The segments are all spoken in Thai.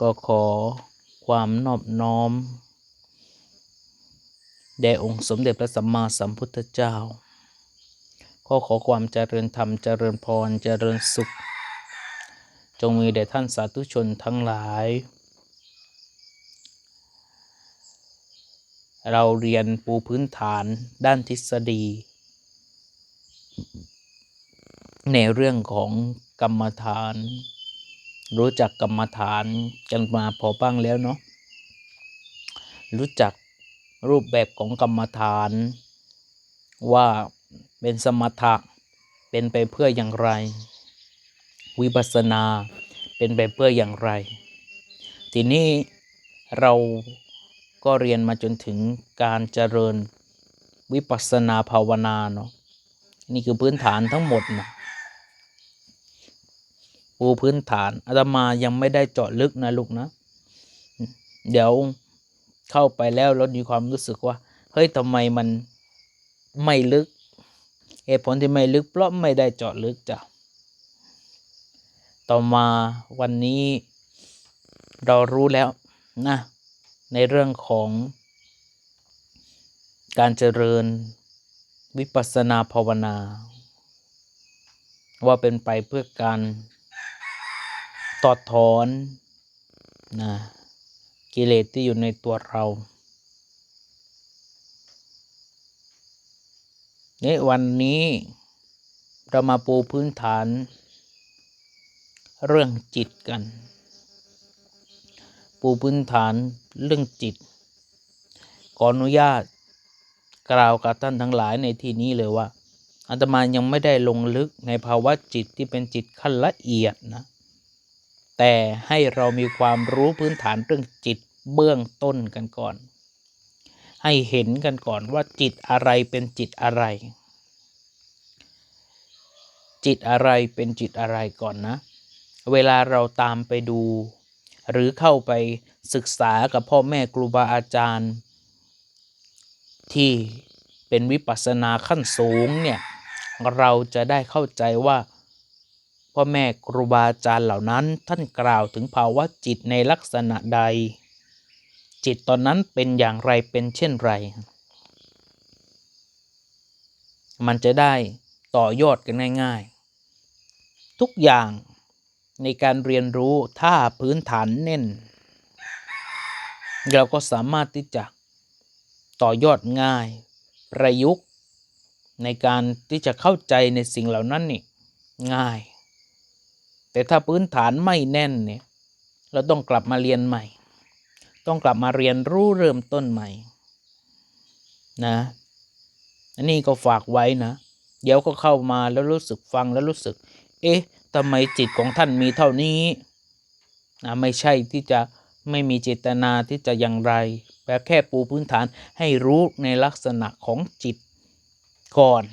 ก็ขอความนอบน้อม แด่องค์สมเด็จพระสัมมาสัมพุทธเจ้า ก็ขอความเจริญธรรมเจริญพรเจริญสุข จงมีแด่ท่านสาธุชนทั้งหลาย เราเรียนปูพื้นฐานด้านทฤษฎี ในเรื่องของกรรมฐาน รู้จักกรรมฐานกันมาพอบ้างแล้วเนาะรู้จักรูปแบบของกรรมฐาน ว่าเป็นสมถะเป็นไปเพื่ออย่างไร วิปัสสนาเป็นไปเพื่ออย่างไร ทีนี้เราก็เรียนมาจนถึงการเจริญวิปัสสนาภาวนาเนาะนี่คือพื้นฐานทั้งหมดนะ ปูพื้นฐานอาตมายังไม่ได้เจาะลึกนะลูกนะ เดี๋ยวเข้าไปแล้วเรามีความรู้สึกว่า เฮ้ยทำไมมันไม่ลึกเหตุผลที่ไม่ลึกเพราะไม่ได้เจาะลึกจ้ะต่อมาวันนี้เรารู้แล้วนะในเรื่องของการเจริญวิปัสสนาภาวนา ว่าเป็นไปเพื่อการ ตอดถอนนะกิเลสที่อยู่ในตัวเราในวันนี้เรามาปูพื้นฐาน เรื่องจิตกัน ปูพื้นฐานเรื่องจิต ขออนุญาตกล่าวกับท่านทั้งหลายในที่นี้เลยว่าอาตมายังไม่ได้ลงลึกในภาวะจิตที่เป็นจิตขั้นละเอียดนะ แต่ให้เรามีความรู้พื้นฐานเรื่องจิตเบื้องต้นกันก่อน ให้เห็นกันก่อนว่าจิตอะไรเป็นจิตอะไร จิตอะไรเป็นจิตอะไรก่อนนะ เวลาเราตามไปดู หรือเข้าไปศึกษากับพ่อแม่ครูบาอาจารย์ ที่เป็นวิปัสสนาขั้นสูงเนี่ยเราจะได้เข้าใจว่า พ่อแม่ครูบาอาจารย์เหล่านั้นท่านกล่าวถึงภาวะจิตในลักษณะใด จิตตอนนั้นเป็นอย่างไรเป็นเช่นไร มันจะได้ต่อยอดกันง่ายๆ ทุกอย่างในการเรียนรู้ถ้าพื้นฐานแน่น เราก็สามารถที่จะต่อยอดง่าย ประยุกต์ ในการที่จะเข้าใจในสิ่งเหล่านั้นนี่ง่าย แต่ถ้าพื้นฐานไม่แน่นเนี่ยเราต้องกลับมาเรียนใหม่ ต้องกลับมาเรียนรู้เริ่มต้นใหม่นะอันนี้ก็ฝากไว้นะ เดี๋ยวก็เข้ามาแล้วรู้สึกฟังแล้วรู้สึก เอ๊ะทำไมจิตของท่านมีเท่านี้นะไม่ใช่ที่จะไม่มีเจตนาที่จะอย่างไรแค่แค่ปูพื้นฐานให้รู้ในลักษณะของจิตก่อน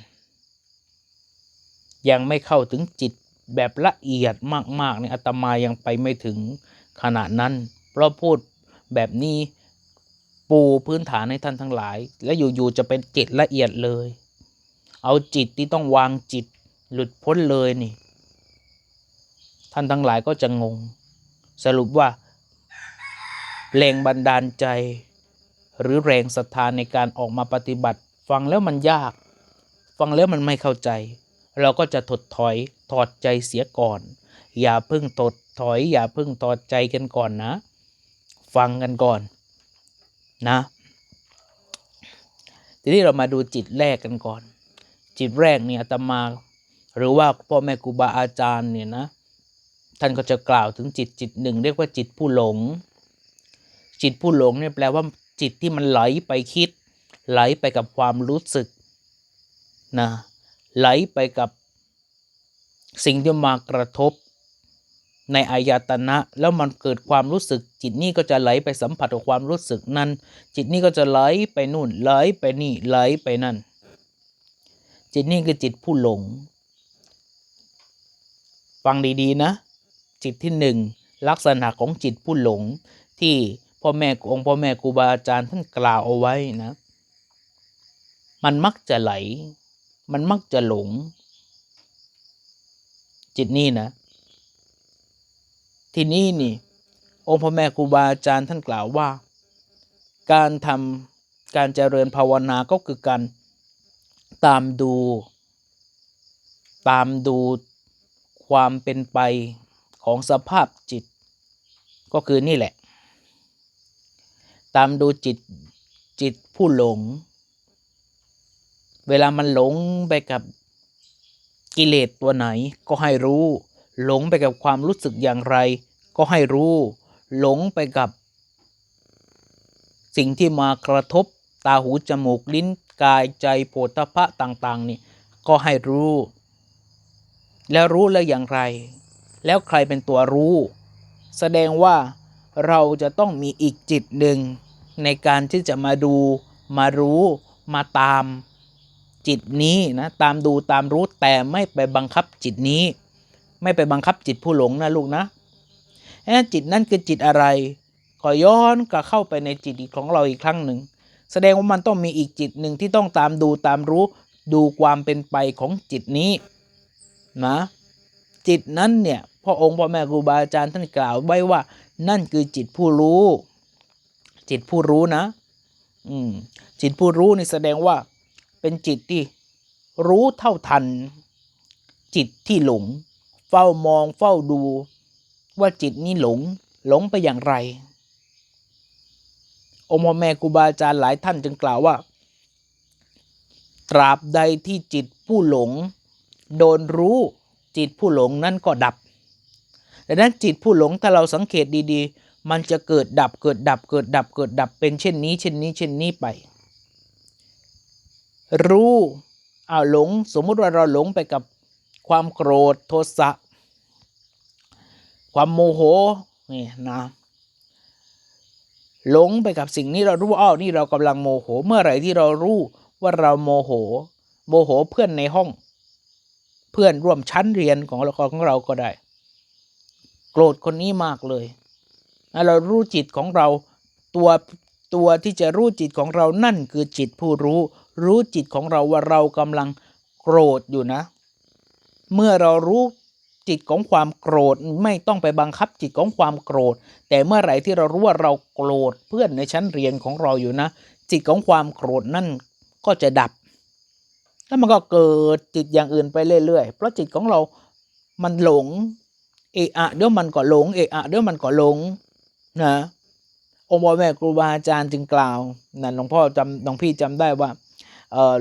ยังไม่เข้าถึงจิต แบบละเอียดมากๆเนี่ยอาตมายังไปไม่ถึงขนาดนั้น เพราะพูดแบบนี้ปูพื้นฐานให้ท่านทั้งหลาย และอยู่ๆจะเป็นจิตละเอียดเลย เอาจิตที่ต้องวางจิตหลุดพ้นเลยนี่ ท่านทั้งหลายก็จะงง สรุปว่าแรงบันดาลใจ หรือแรงศรัทธาในการออกมาปฏิบัติ ฟังแล้วมันยาก ฟังแล้วมันไม่เข้าใจ เราก็จะถดถอยถอดใจเสียก่อน อย่าเพิ่งถดถอย อย่าเพิ่งถอดใจกันก่อนนะ ฟังกันก่อนนะ ทีนี้เรามาดูจิตแรกกันก่อน จิตแรกเนี่ยตมา หรือว่าพ่อแม่ครูบาอาจารย์เนี่ยนะ ท่านก็จะกล่าวถึงจิตจิตหนึ่ง เรียกว่าจิตผู้หลง จิตผู้หลงเนี่ยแปลว่าจิตที่มันไหลไปคิด ไหลไปกับความรู้สึกนะ ไหลไปกับสิ่งที่มากระทบ ในอายตนะ แล้วมันเกิดความรู้สึก จิตนี้ก็จะไหลไปสัมผัสกับความรู้สึกนั้น จิตนี้ก็จะไหลไปนู่นไหลไปนี่ไหลไปนั่น จิตนี้คือจิตผู้หลง ฟังดีๆนะ จิตที่หนึ่งลักษณะของจิตผู้หลง ที่พ่อแม่องค์พ่อแม่ครูบาอาจารย์ท่านกล่าวเอาไว้นะ มันมักจะไหล มันมักจะหลง จิตนี้นะ ทีนี้นี่ องค์พ่อแม่ครูบาอาจารย์ท่านกล่าวว่า การทำการเจริญภาวนาก็คือการตามดู ตามดูความเป็นไปของสภาพจิต ก็คือนี่แหละ ตามดูจิตจิตผู้หลง เวลามันหลงไปกับกิเลสตัวไหน ก็ให้รู้ หลงไปกับความรู้สึกอย่างไร ก็ให้รู้ หลงไปกับ สิ่งที่มากระทบตาหูจมูกลิ้นกายใจโผฏฐะต่างๆ นี่ก็ให้รู้ แล้วรู้แล้วอย่างไร แล้วใครเป็นตัวรู้ แสดงว่าเราจะต้องมีอีกจิตหนึ่งในการที่จะมาดู มารู้ มาตาม จิตนี้นะตามดูตามรู้แต่ไม่ไปบังคับจิตนี้ ไม่ไปบังคับจิตผู้หลงนะลูกนะเอ๊ะจิตนั้นคือจิตอะไรขอย้อนกลับเข้าไปในจิตของเราอีกครั้งหนึ่ง แสดงว่ามันต้องมีอีกจิตหนึ่งที่ต้องตามดูตามรู้ดูความเป็นไปของจิตนี้นะจิตนั้นเนี่ยพ่อองค์พ่อแม่ครูบาอาจารย์ท่านกล่าวไว้ว่า นั่นคือจิตผู้รู้ จิตผู้รู้นะ อืมจิตผู้รู้นี่แสดงว่า เป็นจิตที่รู้เท่าทัน จิตที่หลง เฝ้ามองเฝ้าดู ว่าจิตนี้หลงหลงไปอย่างไร องค์พ่อแม่ครูบาอาจารย์หลายท่านจึงกล่าวว่า ตราบใดที่จิตผู้หลง โดนรู้จิตผู้หลงนั่นก็ดับดังนั้นจิตผู้หลงถ้าเราสังเกตดีๆ มันจะเกิดดับเกิดดับเกิดดับเกิดดับเป็นเช่นนี้ เช่นนี้เช่นนี้ไป รู้เอาหลง สมมุติว่าเราหลงไปกับความโกรธโทสะ ความโมโหนี่นะหลงไปกับสิ่งนี้เรารู้ว่าอ้าวนี่เรากำลังโมโห เมื่อไหร่ที่เรารู้ว่าเราโมโห โมโหเพื่อนในห้อง เพื่อนร่วมชั้นเรียนของเราของเราก็ได้ โกรธคนนี้มากเลยเรารู้จิตของเราตัวตัวที่จะรู้จิตของเรานั่นคือจิตผู้รู้ รู้จิตของเราว่าเรากำลังโกรธอยู่นะ เมื่อเรารู้จิตของความโกรธไม่ต้องไปบังคับจิตของความโกรธ แต่เมื่อไหร่ที่เรารู้ว่าเราโกรธเพื่อนในชั้นเรียนของเราอยู่นะ จิตของความโกรธนั่นก็จะดับ แล้วมันก็เกิดจิตอย่างอื่นไปเรื่อยๆ เพราะจิตของเรามันหลงเอะอะเดี๋ยวมันก็หลงเอะอะเดี๋ยวมันก็หลงนะองค์พ่อแม่ครูบาอาจารย์จึงกล่าวนั่นหลวงพ่อจำหลวงพี่จำได้ว่า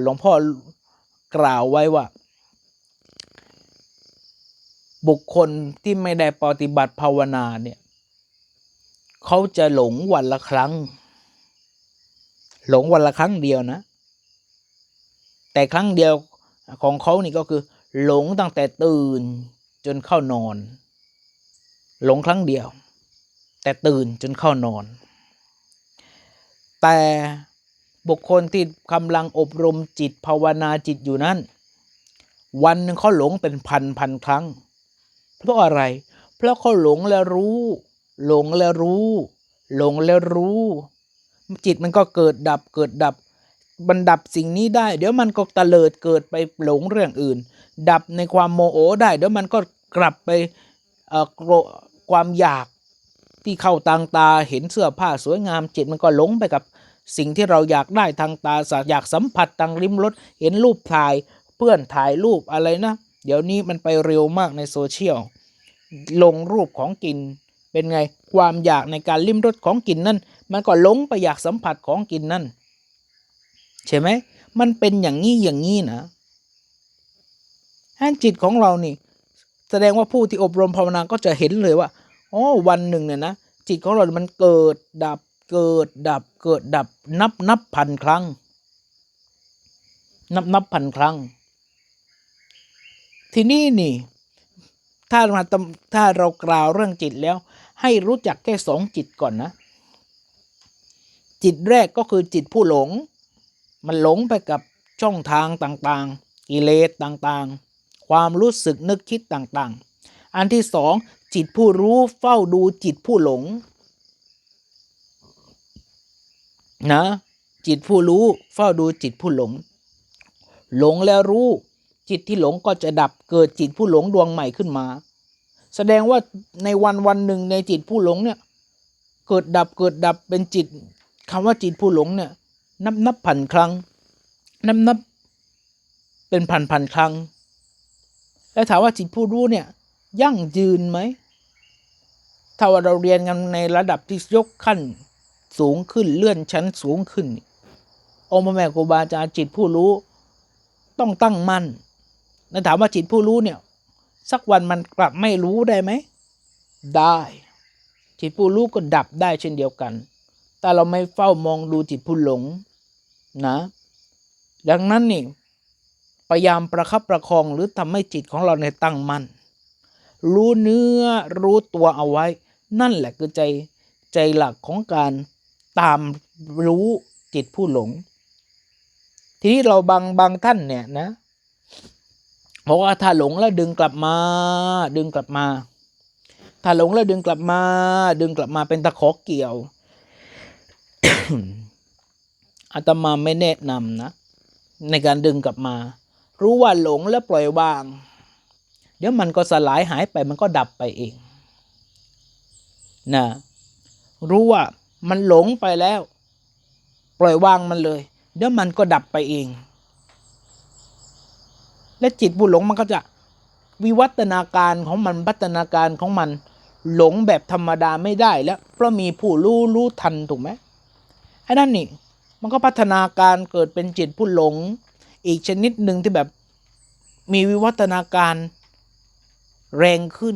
หลวงพ่อกล่าวไว้ว่า บุคคลที่ไม่ได้ปฏิบัติภาวนาเนี่ยเขาจะหลงวันละครั้ง หลงวันละครั้งเดียวนะ แต่ครั้งเดียวของเขานี่ก็คือ หลงตั้งแต่ตื่นจนเข้านอน หลงครั้งเดียว แต่ตื่นจนเข้านอน แต่ บุคคลที่กำลังอบรมจิตภาวนาจิตอยู่นั้น วันหนึ่งเขาหลงเป็นพันพันครั้ง เพราะอะไร เพราะเขาหลงแล้วรู้ หลงแล้วรู้ หลงแล้วรู้ จิตมันก็เกิดดับเกิดดับมันดับสิ่งนี้ได้ เดี๋ยวมันก็ตะเลิดเกิดไปหลงเรื่องอื่น ดับในความโมโหได้ เดี๋ยวมันก็กลับไปเอ่อโกรความอยากที่เข้าทางตาเห็นเสื้อผ้าสวยงามจิตมันก็หลงไปกับ สิ่งที่เราอยากได้ทางตาอยากสัมผัสทางริมรสเห็นรูปถ่าย เพื่อนถ่ายรูปอะไรนะ เดี๋ยวนี้มันไปเร็วมากในโซเชียลลงรูปของกินเป็นไงความอยากในการลิ้มรสของกินนั่น มันก็หลงไปอยากสัมผัสของกินนั่น ใช่ไหมมันเป็นอย่างนี้อย่างนี้นะฮันจิตของเรานี่ แสดงว่าผู้ที่อบรมภาวนาก็จะเห็นเลยว่าอ๋อวันหนึ่งเนี่ยนะจิตของเรา มันเกิดดับ เกิดดับเกิดดับนับนับพันครั้ง นับนับพันครั้ง ทีนี้นี่ ถ้ามาถ้าเรากล่าวเรื่องจิตแล้ว ให้รู้จักแค่สองจิตก่อนนะ จิตแรกก็คือจิตผู้หลง มันหลงไปกับช่องทางต่างๆ กิเลสต่างๆ ความรู้สึกนึกคิดต่างๆ อันที่สองจิตผู้รู้เฝ้าดูจิตผู้หลง นะ จิตผู้รู้เฝ้าดูจิตผู้หลง หลงแล้วรู้ จิตที่หลงก็จะดับเกิดจิตผู้หลงดวงใหม่ขึ้นมา แสดงว่าในวันวันหนึ่งในจิตผู้หลงเนี่ย เกิดดับเกิดดับเป็นจิตคำว่าจิตผู้หลงเนี่ย นับนับพันครั้ง นับนับ เป็นพันพันครั้ง แล้วถามว่าจิตผู้รู้เนี่ย ยั่งยืนไหมถ้าว่าเราเรียนกันในระดับที่ยกขั้น สูงขึ้นเลื่อนชั้นสูงขึ้น องค์พระแม่ครูบาอาจารย์จิตผู้รู้ ต้องตั้งมั่นแล้วถามว่าจิตผู้รู้เนี่ย สักวันมันกลับไม่รู้ได้ไหม ได้ จิตผู้รู้ก็ดับได้เช่นเดียวกัน แต่เราไม่เฝ้ามองดูจิตผู้หลงนะ ดังนั้นนี่พยายามประคับประคองหรือทำให้จิตของเราในตั้งมั่นรู้เนื้อรู้ตัวเอาไว้ นั่นแหละคือใจใจหลักของการ ตามรู้จิตผู้หลง ทีนี้เราบางบางท่านเนี่ยนะบอกว่าถ้าหลงแล้วดึงกลับมา ดึงกลับมา ถ้าหลงแล้วดึงกลับมา ดึงกลับมาเป็นตะขอเกี่ยวอาตมาไม่แนะนำนะ ในการดึงกลับมา รู้ว่าหลงแล้วปล่อยวาง เดี๋ยวมันก็สลายหายไปมันก็ดับไปเองนะรู้ว่า มันหลงไปแล้ว ปล่อยวางมันเลย เดี๋ยวมันก็ดับไปเอง และจิตผู้หลงมันก็จะวิวัฒนาการของมันพัฒนาการของมัน หลงแบบธรรมดาไม่ได้แล้ว เพราะมีผู้รู้รู้ทันถูกไหมไอ้นั่นนี่มันก็พัฒนาการเกิดเป็นจิตผู้หลง อีกชนิดหนึ่งที่แบบมีวิวัฒนาการแรงขึ้น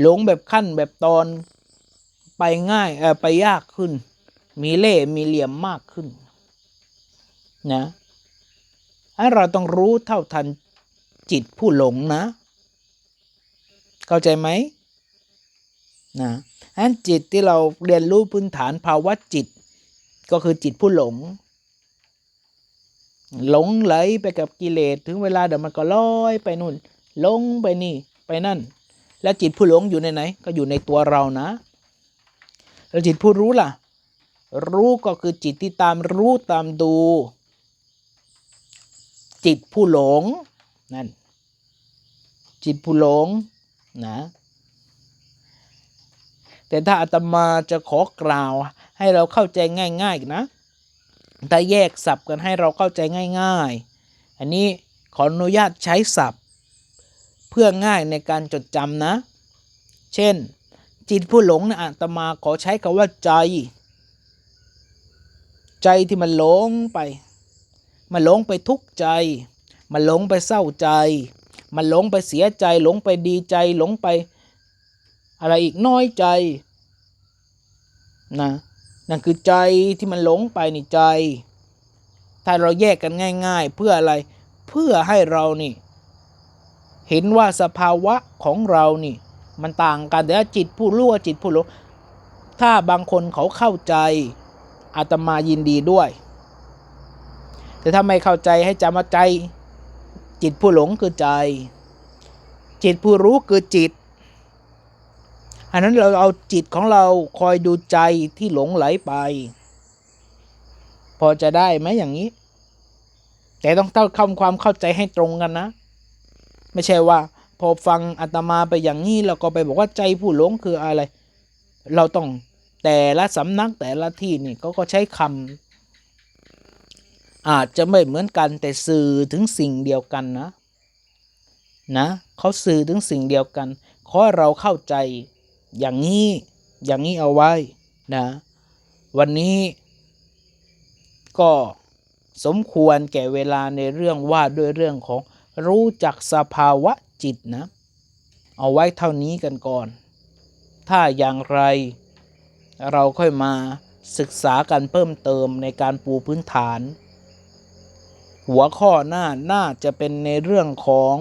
หลงแบบขั้นแบบตอน ไปง่ายเออไปยากขึ้น มีเล่มีเหลี่ยมมากขึ้นนะให้เราต้องรู้เท่าทันจิตผู้หลงนะ เข้าใจไหมนะอันจิตที่เราเรียนรู้พื้นฐานภาวะจิต ก็คือจิตผู้หลง หลงไหลไปกับกิเลสถึงเวลาเดี๋ยวมันก็ลอยไปนู่น ลงไปนี่ไปนั่น แล้วจิตผู้หลงอยู่ในไหน ก็อยู่ในตัวเรานะ แล้วจิตผู้รู้ล่ะ รู้ก็คือจิตที่ตามรู้ตามดู จิตผู้หลงนั่นจิตผู้หลงนะแต่ถ้าอาตมาจะขอกล่าวให้เราเข้าใจง่ายๆนะถ้าแยกศัพท์กันให้เราเข้าใจง่าย ๆ อันนี้ขออนุญาตใช้ศัพท์เพื่อง่ายในการจดจำนะ เช่น จิตผู้หลงนะอาตมาขอใช้คำว่าใจ ใจที่มันหลงไปมันหลงไปทุกข์ใจ มันหลงไปเศร้าใจ มันหลงไปเสียใจ หลงไปดีใจ หลงไป อะไรอีกน้อยใจนะนั่นคือใจที่มันหลงไปนี่ใจ ถ้าเราแยกกันง่าย ๆ เพื่ออะไร เพื่อให้เรานี่ เห็นว่าสภาวะของเรานี่ มันต่างกันแต่ว่าจิตผู้รู้จิตผู้หลงถ้าบางคนเขาเข้าใจอาตมายินดีด้วย แต่ถ้าไม่เข้าใจให้จำว่าใจ จิตผู้หลงคือใจ จิตผู้รู้คือจิต อันนั้นเราเอาจิตของเราคอยดูใจที่หลงไหลไป พอจะได้ไหมอย่างนี้ แต่ต้องเท่าความเข้าใจให้ตรงกันนะ ไม่ใช่ว่า พอฟังอาตมาไปอย่างนี้เราก็ไปบอกว่าใจผู้หลงคืออะไร เราต้องแต่ละสำนักแต่ละที่นี่เขาก็ใช้คำอาจจะไม่เหมือนกันแต่สื่อถึงสิ่งเดียวกันนะนะเขาสื่อถึงสิ่งเดียวกัน ขอเราเข้าใจอย่างนี้อย่างนี้เอาไว้นะวันนี้ก็สมควรแก่เวลาในเรื่องว่าด้วยเรื่องของรู้จักสภาวะ จิตนะ เอาไว้เท่านี้กันก่อน ถ้าอย่างไร เราค่อยมาศึกษากันเพิ่มเติมในการปูพื้นฐาน หัวข้อหน้าน่าจะเป็นในเรื่องของ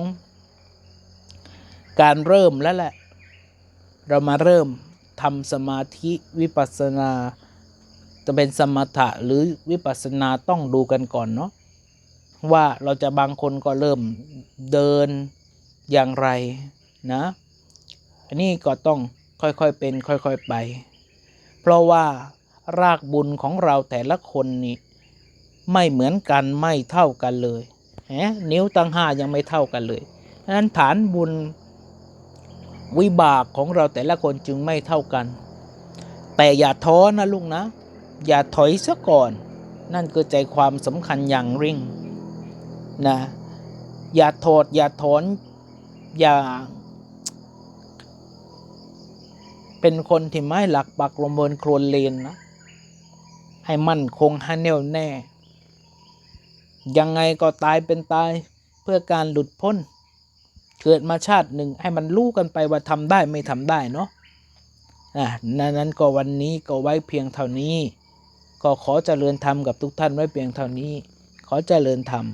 การเริ่มแล้วแหละ เรามาเริ่มทำสมาธิวิปัสสนา จะเป็นสมถะหรือวิปัสสนาต้องดูกันก่อนเนาะว่าเราจะบางคนก็เริ่มเดิน อย่างไรนะ อันนี้ก็ต้องค่อยๆเป็นค่อยๆไป เพราะว่ารากบุญของเราแต่ละคนนี่ไม่เหมือนกันไม่เท่ากันเลยแหมนิ้วตั้งห้ายังไม่เท่ากันเลยฉะนั้นฐานบุญวิบากของเราแต่ละคนจึงไม่เท่ากัน แต่อย่าท้อนะลูกนะ อย่าถอยซะก่อน นั่นคือใจความสำคัญอย่างริ่งนะอย่าถอดอย่าถอน อย่า เป็นคนที่ไม่หลักปักลงบนโครนเลนนะ ให้มั่นคงให้แน่วแน่ ยังไงก็ตายเป็นตายเพื่อการหลุดพ้น เกิดมาชาติหนึ่งให้มันรู้กันไปว่าทำได้ไม่ทำได้เนาะอะนั้นนั้นก็วันนี้ก็ไว้เพียงเท่านี้ ก็ขอเจริญธรรมกับทุกท่านไว้เพียงเท่านี้ ขอเจริญธรรม